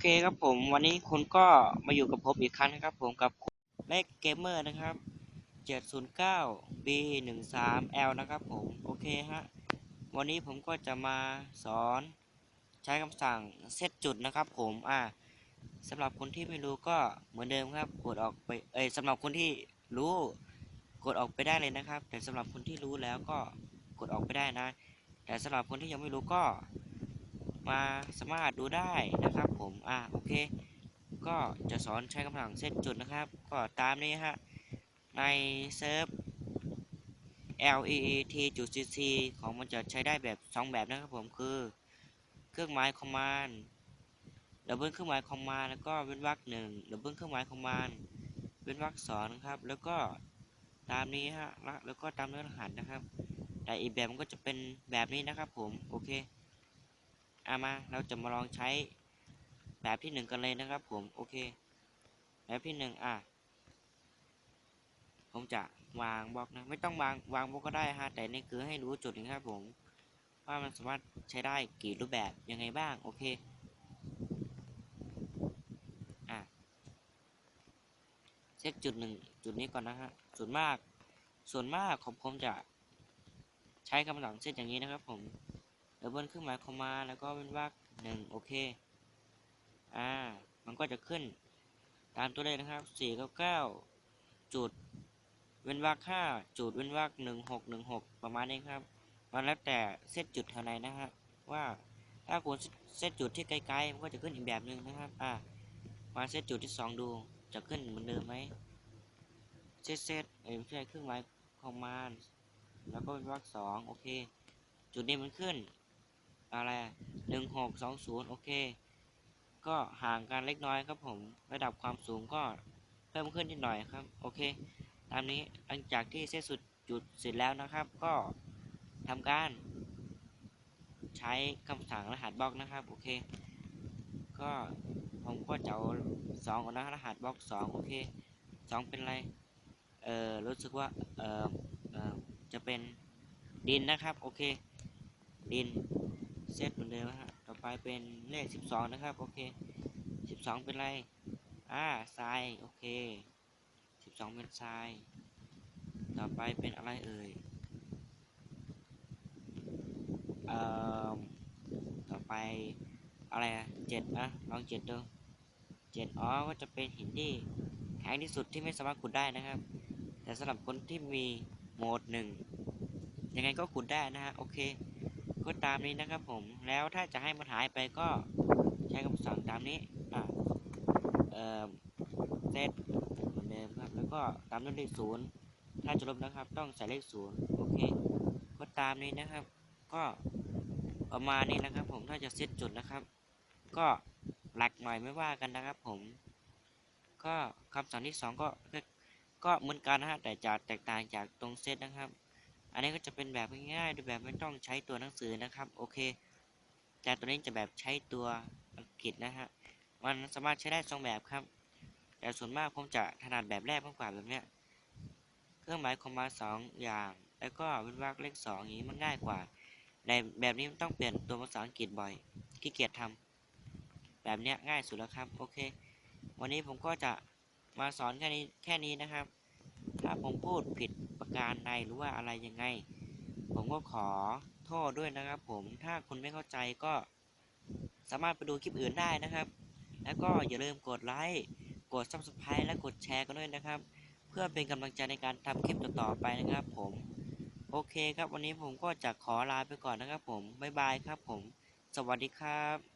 โอเคครับผมวันนี้คุณก็มาอยู่กับผมอีกครั้งนะครับผมกับเล็กเกมเมอร์นะครับ 709 B 1 3 L นะครับผม โอเคฮะ วันนี้ผมก็จะมาสอนใช้คำสั่งเซตจุดนะครับผมอ่าสำหรับคนที่ไม่รู้ก็เหมือนเดิมครับ กดออกไปเอ้ยสำหรับคนที่รู้กดออกไปได้เลยนะครับ แต่สำหรับคนที่รู้แล้วก็กดออกไปได้นะ แต่สำหรับคนที่ยังไม่รู้ก็ มาสามารถดูได้นะครับ ผมอ่าโอเค ก็จะสอนใช้คำสั่งเซตจุดนะครับ ก็ตามนี้ฮะในเซิร์ฟ L E E T จุด C C ของมันจะใช้ได้แบบ 2 แบบนะครับผมคือ เครื่องหมาย command ดับเบิลเครื่องหมาย command แล้วก็เว้นวรรคหนึ่งดับเบิลเครื่องหมาย command เว้นวรรคสองนะครับ แล้วก็ตามนี้ฮะแล้วแล้วก็ตามเนื้อรหัสนะครับ แต่อีกแบบมันก็จะเป็นแบบนี้นะครับผม โอเค เอามาเราจะมาลองใช้แบบที่หนึ่งกันเลยนะครับผมโอเค แบบที่หนึ่งอะผมจะวางบล็อกนะไม่ต้องวางวางบล็อกก็ได้ฮะแต่นี่คือให้รู้จุดนะครับผมว่ามันสามารถใช้ได้กี่รูปแบบยังไงบ้างโอเคอะเช็คจุดหนึ่งจุดนี้ก่อนนะฮะส่วนมากส่วนมากของผมจะใช้คำสั่งเซตอย่างนี้นะครับผม ดับเบิลเครื่องหมายคอมมาแล้วก็เป็นวรรคหนึ่งโอเคอ่ามันก็จะขึ้นตามตัวเลขนะครับสี่เก้าเก้าจุดเว้นวรรคห้าจุดเว้นวรรคหนึ่งหกหนึ่งหกประมาณนี้ครับมันแล้วแต่เซตจุดแถวไหนนะฮะว่าถ้าคุณเซตจุดที่ไกลๆมันก็จะขึ้นอีกแบบหนึ่งนะครับอ่ามาเซตจุดที่สองดูจะขึ้นเหมือนเดิมไหมเซตเซตเอ้ยไม่ใช่เครื่องหมายคอมมานแล้วก็เป็นวรรคสองโอเค จุดนี้มันขึ้น อะไรหนึ่งหกสองศูนย์โอเค ก็ห่างกันเล็กน้อยครับผม ระดับความสูงก็เพิ่มขึ้นนิดหน่อยครับ โอเค ตามนี้หลังจากที่เซตสุดจุดเสร็จแล้วนะครับ ก็ทำการ ใช้คำสั่งรหัสบล็อกนะครับ โอเค ก็ผมก็จะเอาสองก่อนะรหัสบล็อกสองโอเคสองเป็นอะไร เอ่อรู้สึกว่า เอ่อเออจะเป็นดินนะครับ โอเค ดิน เซตเหมือนเดิมนะฮะต่อไปเป็นเลขสิบสองนะครับ โอเคสิบสองเป็นอะไร อ่าทราย โอเคสิบสองเป็นทราย ต่อไปเป็นอะไรเอ่ยเอ่อต่อไปอะไรอะเจ็ดนะ ลองเจ็ดดูเจ็ดอ๋อ ก็จะเป็นหินที่แข็งที่สุดที่ไม่สามารถขุดได้นะครับ แต่สำหรับคนที่มีโหมดหนึ่งยังไงก็ขุดได้นะฮะ โอเค ก็ตามนี้นะครับผม แล้วถ้าจะให้มันหายไปก็ใช้คำสั่งตามนี้ อ่า เอ่อ เซตเหมือนเดิมครับ แล้วก็ตามด้วยเลขศูนย์ ถ้าจะลบนะครับ ต้องใส่เลขศูนย์โอเค ก็ตามนี้นะครับ ก็ประมาณนี้นะครับ ผม ถ้าจะเซตจุดนะครับ ก็หลักหน่อยไม่ว่ากันนะครับ ผม ก็คำสั่งที่สองก็ก็เหมือนกันนะฮะ แต่จะแตกต่างจากตรงเซตนะครับ อันนี้ก็จะเป็นแบบง่ายๆโดยแบบไม่ต้องใช้ตัวหนังสือนะครับ โอเค แต่ตัวนี้จะแบบใช้ตัวอังกฤษนะฮะ มันสามารถใช้ได้สองแบบครับ แต่ส่วนมากผมจะถนัดแบบแรกมากกว่าแบบเนี้ย เครื่องหมายคอมมาสองอย่าง แล้วก็เว้นวรรคเลขสองอย่างนี้มันง่ายกว่า ในแบบนี้มันต้องเปลี่ยนตัวภาษาอังกฤษบ่อย ขี้เกียจทำแบบเนี้ยง่ายสุดแล้วครับ โอเค วันนี้ผมก็จะมาสอนแค่นี้แค่นี้นะครับ ถ้าผมพูดผิด การใดหรือว่าอะไรยังไง ผมก็ขอโทษด้วยนะครับผมถ้าคุณไม่เข้าใจก็สามารถไปดูคลิปอื่นได้นะครับ แล้วก็อย่าลืมกดไลค์กด subscribe และกดแชร์กันด้วยนะครับ เพื่อเป็นกำลังใจในการทำคลิปต่อๆไปนะครับผมโอเคครับวันนี้ผมก็จะขอลาไปก่อนนะครับผมบ๊ายบายครับผม สวัสดีครับ